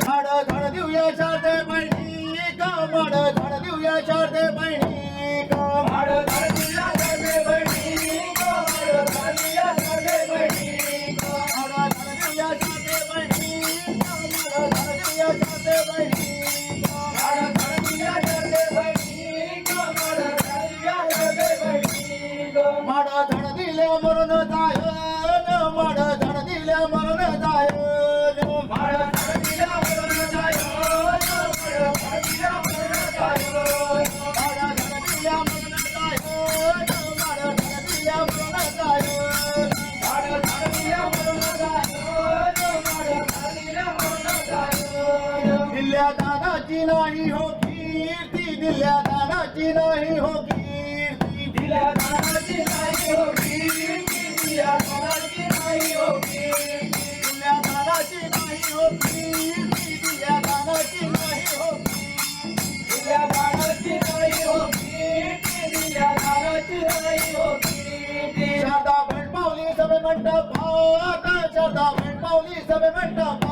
झाड झाड देऊया शारदे बहिणी. का घड़ झाड देऊया शारदे बहिणी. मरण जायन माड झाड दिल्या मरण जायन माड झाड दिल्या मरण जायन माड दिल्या मरण जायन नाही हो कीर्ती दिल्या दादाची नाही हो कीर्ती. दिल्या दादाची ಮಂಟಪ ಆಕಾಶದ ಬೆಂಬಲಿ ಸಭೆ ಮಂಟಪ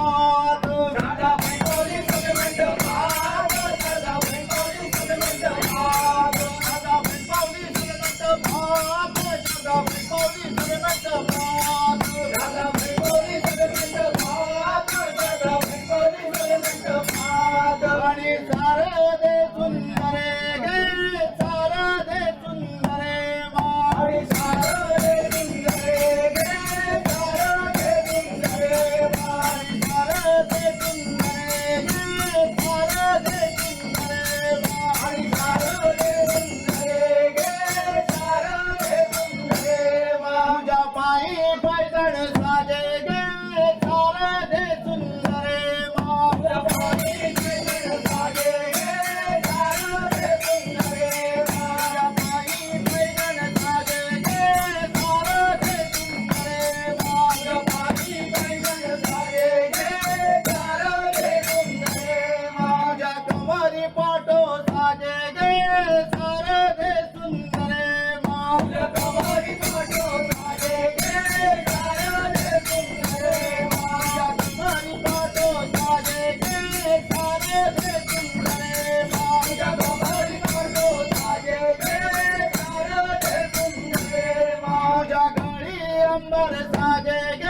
बरसा जाएगा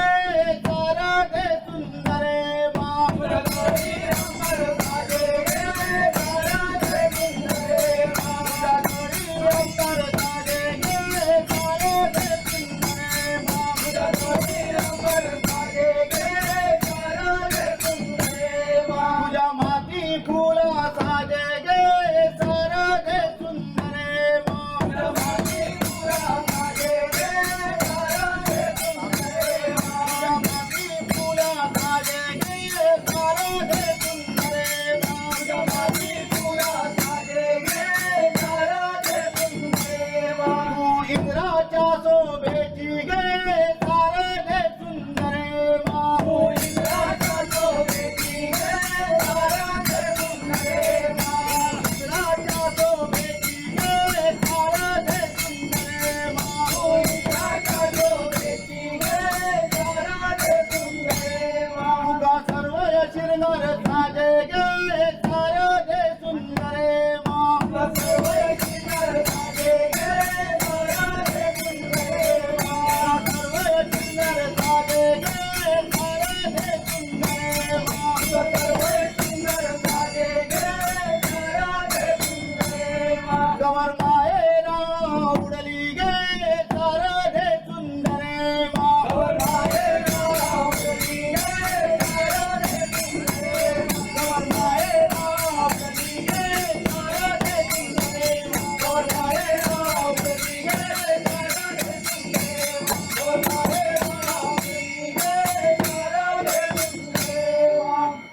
আমার